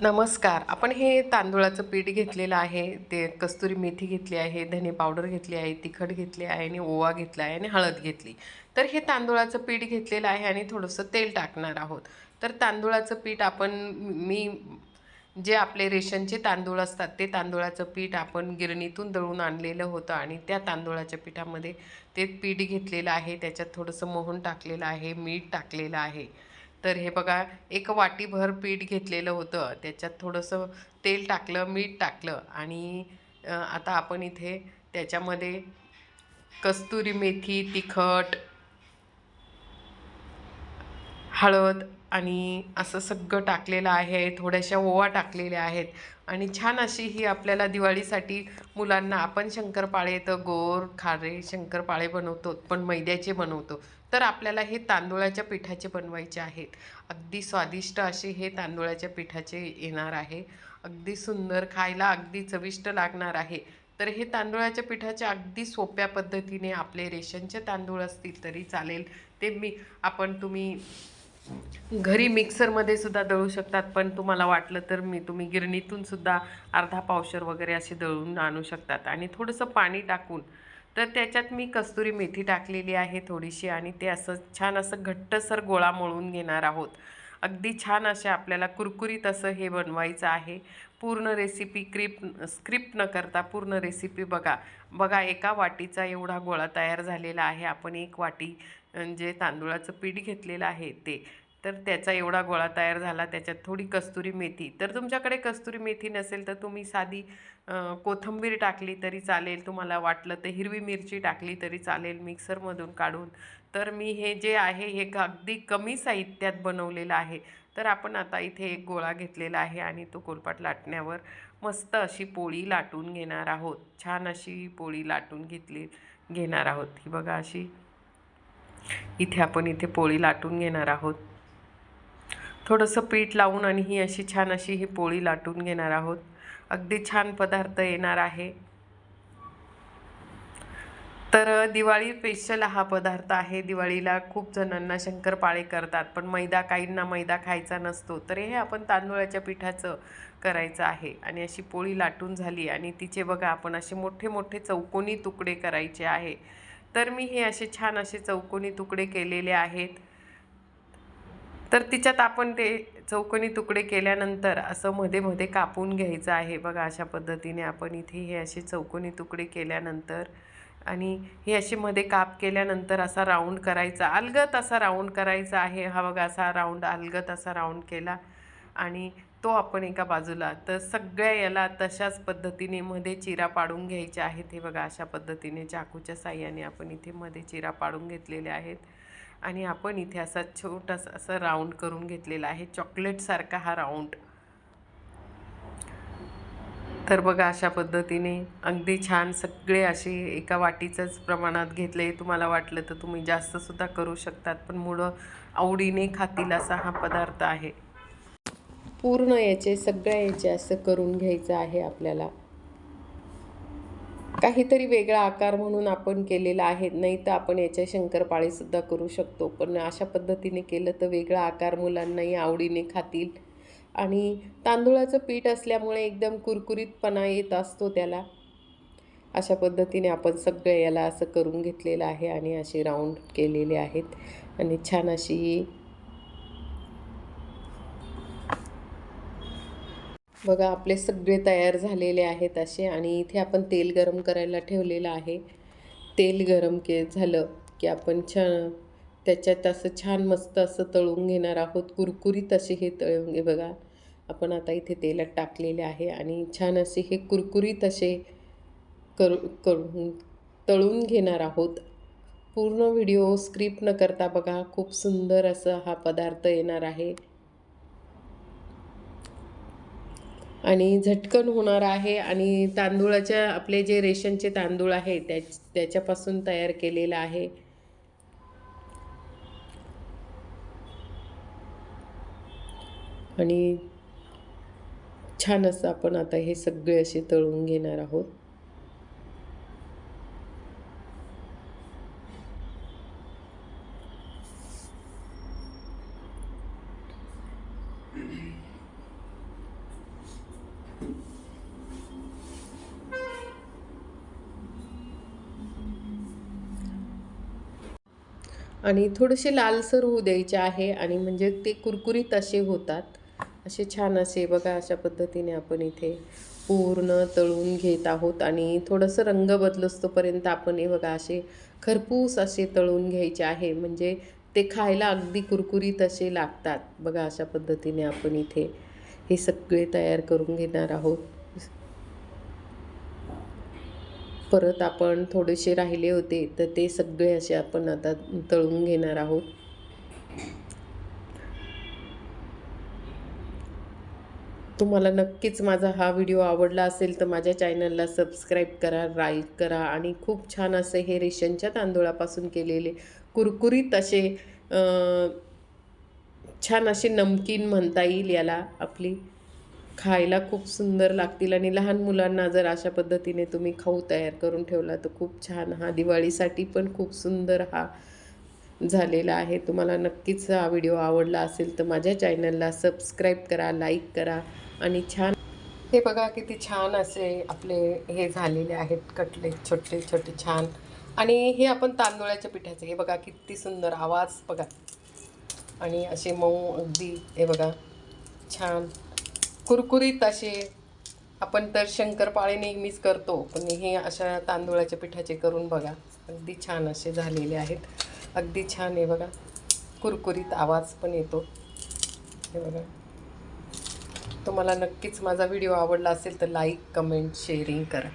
नमस्कार. आपण हे तांदूळाचं पीठ घेतलेलं आहे. ते कस्तुरी मेथी घेतली आहे धने पावडर घेतली आहे तिखट घेतली आहे आणि ओवा घेतला आहे आणि हळद घेतली. तर हे तांदूळाचं पीठ घेतलेलं आहे आणि थोडंसं तेल टाकणार आहोत. तर तांदूळाचं पीठ आपण मी जे आपले रेशनचे तांदूळ असतात ते तांदूळाचं पीठ आपण गिरणीतून दळून आणलेलं होतं आणि त्या तांदूळाच्या पिठामध्ये ते पीठ घेतलेलं आहे. त्याच्यात थोडंसं मोहन टाकलेलं आहे मीठ टाकलेलं आहे. तर हे बघा एक वाटीभर पीठ घेतलेलं होतं. त्याच्यात थोडंसं तेल टाकलं मीठ टाकलं आणि आता आपण इथे त्याच्यामध्ये कस्तुरी मेथी तिखट हळद आणि असं सगळं टाकलेलं आहे. थोड्याशा ओवा टाकलेल्या आहेत. आणि छान अशी ही आपल्याला दिवाळीसाठी मुलांना आपण शंकरपाळे तर गोर खारे शंकरपाळे बनवतो पण मैद्याचे बनवतो. तर आपल्याला हे तांदुळाच्या पिठाचे बनवायचे आहेत. अगदी स्वादिष्ट असे हे तांदुळाच्या पिठाचे येणार आहे. अगदी सुंदर खायला अगदी चविष्ट लागणार आहे. तर हे तांदुळाच्या पिठाच्या अगदी सोप्या पद्धतीने आपले रेशनचे तांदूळ असतील तरी चालेल. ते मी आपण तुम्ही घरी मिक्सरमध्ये सुद्धा दळू शकतात पण तुम्हाला वाटलं तर मी तुम्ही गिरणीतून सुद्धा अर्धा पावशर वगैरे असे दळून आणू शकतात. आणि थोडंसं पाणी टाकून तर त्याच्यात मी कस्तुरी मेथी टाकलेली आहे थोडीशी आणि ते असं छान असं घट्टसर गोळा मळून घेणार आहोत. अगदी छान असे आपल्याला कुरकुरीत असं हे बनवायचं आहे. पूर्ण रेसिपी क्रिप स्क्रिप्ट न करता पूर्ण रेसिपी बघा. बघा एका वाटीचा एवढा गोळा तयार झालेला आहे. आपण एक वाटी जे तांदूळाचं पीठ घेतलेलं आहे ते तर त्याचा एवढा गोळा तयार झाला त्याच्यात थोडी कस्तुरी मेथी. तर तुमच्याकडे कस्तुरी मेथी नसेल तर तुम्ही साधी कोथंबीर कोथिंबीर टाकली तरी चालेल तुम्हाला वाटलं तर हिरवी मिरची टाकली तरी चालेल मिक्सरमधून काढून. तर मी हे जे आहे हे अगदी कमी साहित्यात बनवलेलं आहे. तर आपण आता इथे एक गोळा घेतलेला आहे आणि तो कोलपाट लाटण्यावर मस्त अशी पोळी लाटून घेणार आहोत. छान अशी पोळी लाटून घेतली घेणार आहोत. ही बघा अशी इथे आपण इथे पोळी लाटून घेणार आहोत. थोडंसं पीठ लावून आणि ही अशी छान अशी ही पोळी लाटून घेणार आहोत. अगदी छान पदार्थ येणार आहे. तर दिवाळी स्पेशल हा पदार्थ आहे. दिवाळीला खूप जणांना शंकरपाळे करतात पण मैदा काहींना मैदा खायचा नसतो. तर हे आपण तांदूळाच्या पिठाचं करायचं आहे. आणि अशी पोळी लाटून झाली आणि तिचे बघा आपण असे मोठे मोठे चौकोनी तुकडे करायचे आहे. तर मी हे असे छान असे चौकोनी तुकडे केलेले आहेत. तर तिच्यात आपण ते चौकोनी तुकडे केल्यानंतर असं मध्ये मध्ये कापून घ्यायचं आहे. बघा अशा पद्धतीने आपण इथे हे असे चौकोनी तुकडे केल्यानंतर आणि हे असे मध्ये काप केल्यानंतर असा राऊंड करायचा अलगत असा राऊंड करायचा आहे. हा बघा असा राऊंड अलगत असा राऊंड केला. आणि तो आपण एका बाजूला. तर सगळ्या याला तशाच पद्धतीने मध्ये चिरा पाडून घ्यायच्या आहेत. हे बघा अशा पद्धतीने चाकूच्या साह्याने आपण इथे मध्ये चिरा पाडून घेतलेले आहेत. आणि आपण इथे असा छोटासा असं राऊंड करून घेतलेला आहे. चॉकलेटसारखा हा राऊंड. तर बघा अशा पद्धतीने अगदी छान सगळे असे एका वाटीचंच प्रमाणात घेतले. तुम्हाला वाटलं तर तुम्ही जास्तसुद्धा करू शकतात पण मुळं आवडीने खातील असा हा पदार्थ आहे. पूर्ण याचे सगळ्या याचे असं करून घ्यायचं आहे आपल्याला. काहीतरी वेगळा आकार म्हणून आपण केलेला आहे. नाही तर आपण याच्या शंकरपाळीसुद्धा करू शकतो. पण अशा पद्धतीने केलं तर वेगळा आकार मुलांनाही आवडीने खातील. आणि तांदूळाचं पीठ असल्यामुळे एकदम कुरकुरीतपणा येत असतो त्याला. अशा पद्धतीने आपण सगळं याला असं करून घेतलेलं आहे आणि असे राऊंड केलेले आहेत. आणि छान अशी बघा आपले सगळे तयार झालेले आहेत असे आणि इथे आपण तेल गरम करायला ठेवलेलं आहे. तेल गरम के झालं की आपण छान त्याच्यात असं छान मस्त असं तळून घेणार आहोत. कुरकुरीत असे हे तळून घे बघा आपण आता इथे तेलात टाकलेले आहे आणि छान असे हे कुरकुरीत असे करू करून तळून घेणार आहोत. पूर्ण व्हिडिओ स्क्रिप्ट न करता बघा खूप सुंदर असं हा पदार्थ येणार आहे. आणि झटकन होणार आहे आणि तांदूळाच्या आपले जे रेशनचे तांदूळ आहे त्या त्याच्यापासून तयार केलेलं आहे. आणि छान असं आपण आता हे सगळे असे तळून घेणार आहोत. आणि थोडेसे लालसर होऊ द्यायचे आहे आणि म्हणजे ते कुरकुरीत असे होतात. असे छान असे बघा अशा पद्धतीने आपण इथे पूर्ण तळून घेत आहोत आणि थोडंसं रंग बदलस्तोपर्यंत आपण हे बघा असे खरपूस असे तळून घ्यायचे आहे. म्हणजे ते खायला अगदी कुरकुरीत असे लागतात. बघा अशा पद्धतीने आपण इथे हे सगळे तयार करून घेणार आहोत. परत आपण थोडेसे राहिले होते तर ते सगळे असे आपण आता तळून घेणार आहोत. तुम्हाला नक्कीच माझा हा व्हिडिओ आवडला असेल तर माझ्या चॅनलला सबस्क्राईब करा लाईक करा आणि खूप छान असे हे रेशनच्या तांदूळापासून केलेले कुरकुरीत असे छान असे नमकीन म्हणता येईल याला आपली. खायला खूप सुंदर लागतील आणि लहान मुलांना जर अशा पद्धतीने तुम्ही खाऊ तयार करून ठेवला तर खूप छान. हा दिवाळीसाठी पण खूप सुंदर हा झालेला आहे. तुम्हाला नक्कीच हा व्हिडिओ आवडला असेल तर माझ्या चॅनलला सबस्क्राईब करा लाईक करा आणि छान हे बघा किती छान असे आपले हे झालेले आहेत कटले छोटे छोटे छान. आणि हे आपण तांदूळाच्या पिठाचे हे बघा किती सुंदर आवाज बघा. आणि असे मऊ अगदी हे बघा छान. कुरकुरीत असे आपण तर शंकरपाळे नेहमीच करतो पण हे अशा तांदूळाच्या पिठाचे करून बघा. अगदी छान असे झालेले आहेत. अगदी छान आहे बघा. कुरकुरीत आवाज पण येतो. हे बघा. तुम्हाला नक्कीच माझा व्हिडिओ आवडला असेल तर लाईक कमेंट शेअरिंग करा.